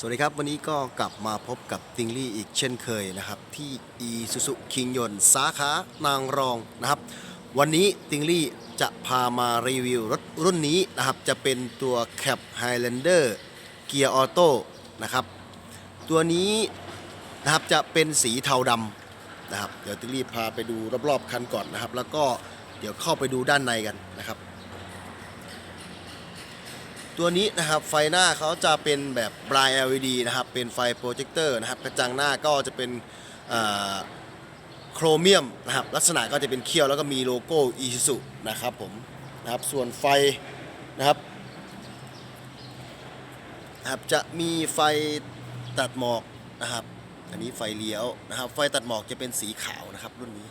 สวัสดีครับ วันนี้ก็กลับมาพบกับติงลี่อีกเช่นเคยนะครับ ที่ e s u z u k i n g y o n สาขานางรองนะครับ วันนี้ติงลี่จะพามารีวิวรถรุ่นนี้นะครับ จะเป็นตัว Cap Highlander เกียร์ออโต้นะครับ ตัวนี้นะครับจะเป็นสีเทาดำนะครับ เดี๋ยวติงลี่พาไปดูรอบๆคันก่อนนะครับ แล้วก็เดี๋ยวเข้าไปดูด้านในกันนะครับ ตัวนี้นะครับไฟหน้าเขาจะเป็นแบบ Bright LED นะครับ เป็นไฟโปรเจคเตอร์นะครับ กระจังหน้าก็จะเป็นโครเมียมนะครับ ลักษณะก็จะเป็นเขี้ยวแล้วก็มีโลโก้ Isuzu นะครับผมนะครับ ส่วนไฟนะครับนะครับ จะมีไฟตัดหมอกนะครับ อันนี้ไฟเลี้ยวนะครับ ไฟตัดหมอกจะเป็นสีขาวนะครับรุ่นนี้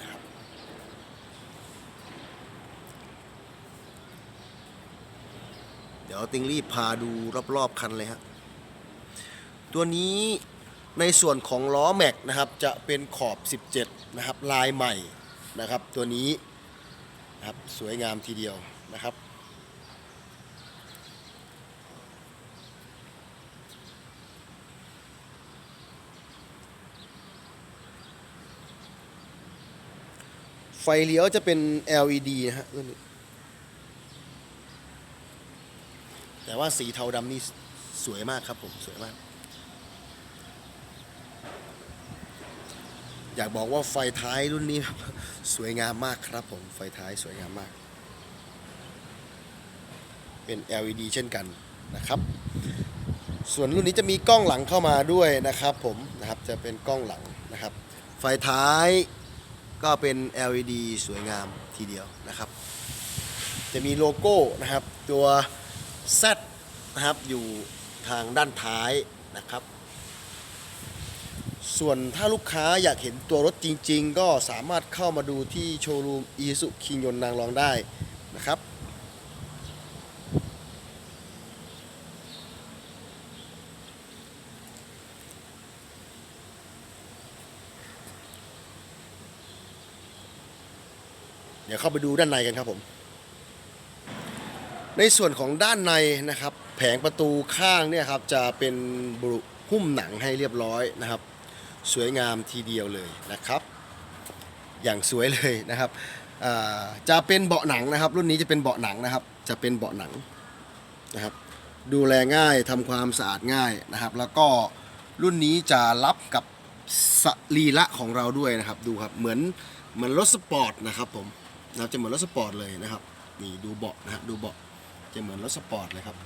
นะครับ เดี๋ ยวติงรีบพาดูรอบๆคันเลยฮะตัวนี้ในส่วนของล้อแม็กนะครับจะเป็นขอบ 17 นะครับ ลายใหม่นะครับ ตัวนี้นะครับสวยงามทีเดียวนะครับ ไฟเลี้ยวจะเป็น LED นะฮะรุ่นนี้ แต่ว่าสีเทาดำนี่สวยมากครับผมสวยมาก อยากบอกว่าไฟท้ายรุ่นนี้สวยงามมากครับผมไฟท้ายสวยงามมาก เป็น LED เช่นกันนะครับ ส่วนรุ่นนี้จะมีกล้องหลังเข้ามาด้วยนะครับ ผมนะครับจะเป็นกล้องหลังนะครับ ไฟท้ายก็เป็น LED สวยงามทีเดียวนะครับ จะมีโลโก้นะครับตัว Z นะครับอยู่ทางด้านท้ายนะครับ ส่วนถ้าลูกค้าอยากเห็นตัวรถจริง ๆ ก็สามารถเข้ามาดูที่โชว์รูมอีสุคิงยนนางรองได้นะครับเดี๋ยวเข้าไปดูด้านในกันครับผม ในส่วนของด้านในนะครับ แผงประตูข้างเนี่ยครับจะเป็นบุหุ้มหนังให้เรียบร้อยนะครับ สวยงามทีเดียวเลยนะครับ อย่างสวยเลยนะครับจะเป็นเบาะหนังนะครับ รุ่นนี้จะเป็นเบาะหนังนะครับ จะเป็นเบาะหนังนะครับ ดูแลง่ายทำความสะอาดง่ายนะครับ แล้วก็รุ่นนี้จะรับกับสรีระของเราด้วยนะครับดูครับเหมือนเหมือนรถสปอร์ตนะครับผมนะครับจะเหมือนรถสปอร์ตเลยนะครับนี่ดูเบาะนะฮะดูเบาะ จะเหมือนรถสปอร์ตเลยครับ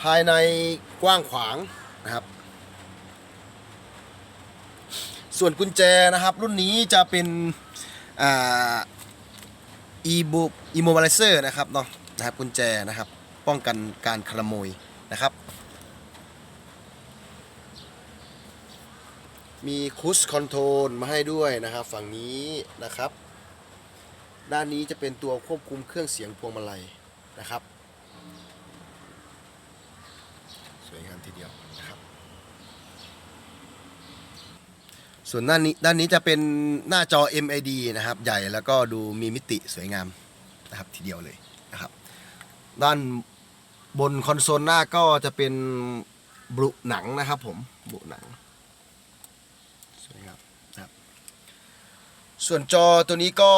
ภายในกว้างขวางนะครับ ส่วนกุญแจนะครับ รุ่นนี้จะเป็นอ่า e b o immobilizer นะครับเนาะนะครับกุญแจนะครับ ป้องกันการขโมยนะครับ มีคุชคอนโทรลมาให้ด้วยนะครับ ฝั่งนี้นะครับ ด้านนี้จะเป็นตัวควบคุมเครื่องเสียงพวงมาลัย นะครับ สวยงามทีเดียวนะครับ ส่วนด้านนี้ด้านนี้จะเป็นหน้าจอ MID นะครับ ใหญ่แล้วก็ดูมีมิติสวยงามนะครับทีเดียวเลยนะครับ ด้านบนคอนโซลหน้าก็จะเป็นบรุหนังนะครับผมบรุหนังสวยงามนะครับ ส่วนจอตัวนี้ก็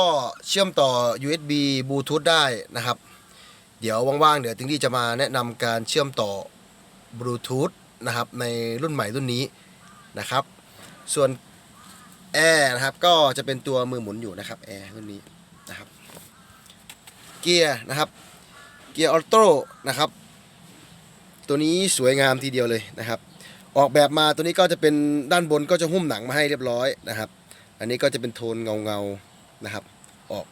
เชื่อมต่อ USB Bluetooth ได้นะครับ เดี๋ยวว่างๆ เดี๋ยวติงลี่จะมาแนะนำการเชื่อมต่อบลูทูธนะครับในรุ่นใหม่รุ่นนี้นะครับ ส่วนแอร์นะครับก็จะเป็นตัวมือหมุนอยู่นะครับแอร์รุ่นนี้นะครับเกียร์นะครับเกียร์ออโต้นะครับ ตัวนี้สวยงามทีเดียวเลยนะครับ ออกแบบมาตัวนี้ก็จะเป็นด้านบนก็จะหุ้มหนังมาให้เรียบร้อยนะครับ อันนี้ก็จะเป็นโทนเงาเงาๆนะครับ ออก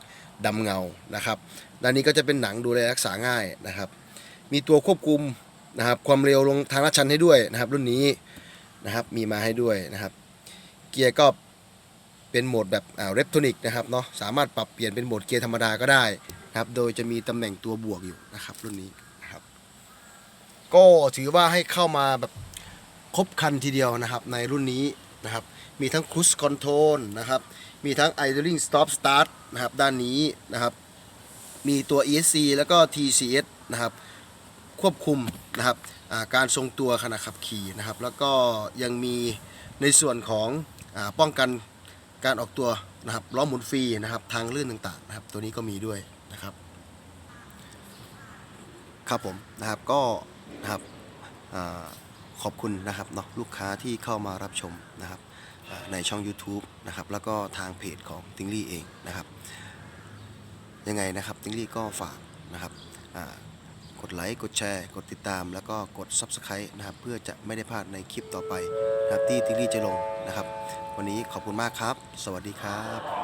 ดำเงานะครับด้านนี้ก็จะเป็นหนังดูแลรักษาง่ายนะครับ มีตัวควบคุมนะครับความเร็วลงทางลาดชันให้ด้วยนะครับ รุ่นนี้นะครับมีมาให้ด้วยนะครับ เกียร์ก็เป็นโหมดแบบอ่าเรปโทนิกนะครับเนาะสามารถปรับเปลี่ยนเป็นโหมดเกียร์ธรรมดาก็ได้นะครับ โดยจะมีตำแหน่งตัวบวกอยู่นะครับรุ่นนี้นะครับ ก็ถือว่าให้เข้ามาแบบครบคันทีเดียวนะครับ ในรุ่นนี้ นะครับ มีทั้ง Cruise Control นะครับ มีทั้ง Idling Stop Start นะครับ ด้านนี้นะครับ มีตัว ESC แล้วก็ TCS นะครับ ควบคุมนะครับการทรงตัวขณะขับขี่นะครับ แล้วก็ยังมีในส่วนของอป้องกันการออกตัวนะครับล้อหมุนฟรีนะครับ ทางลื่นต่างๆนะครับ ตัวนี้ก็มีด้วยนะครับ ครับผมนะครับก็นะครับ ขอบคุณนะครับเนาะลูกค้าที่เข้ามารับชมนะครับในช่อง YouTube นะครับแล้วก็ทางเพจของติงลี่เองนะครับ ยังไงนะครับติงลี่ก็ฝากนะครับกดไลค์กดแชร์ กดติดตาม แล้วก็กด Subscribe นะครับเพื่อจะไม่ได้พลาดในคลิปต่อไปนะครับที่ติงลี่จะลงนะครับ วันนี้ขอบคุณมากครับ สวัสดีครับ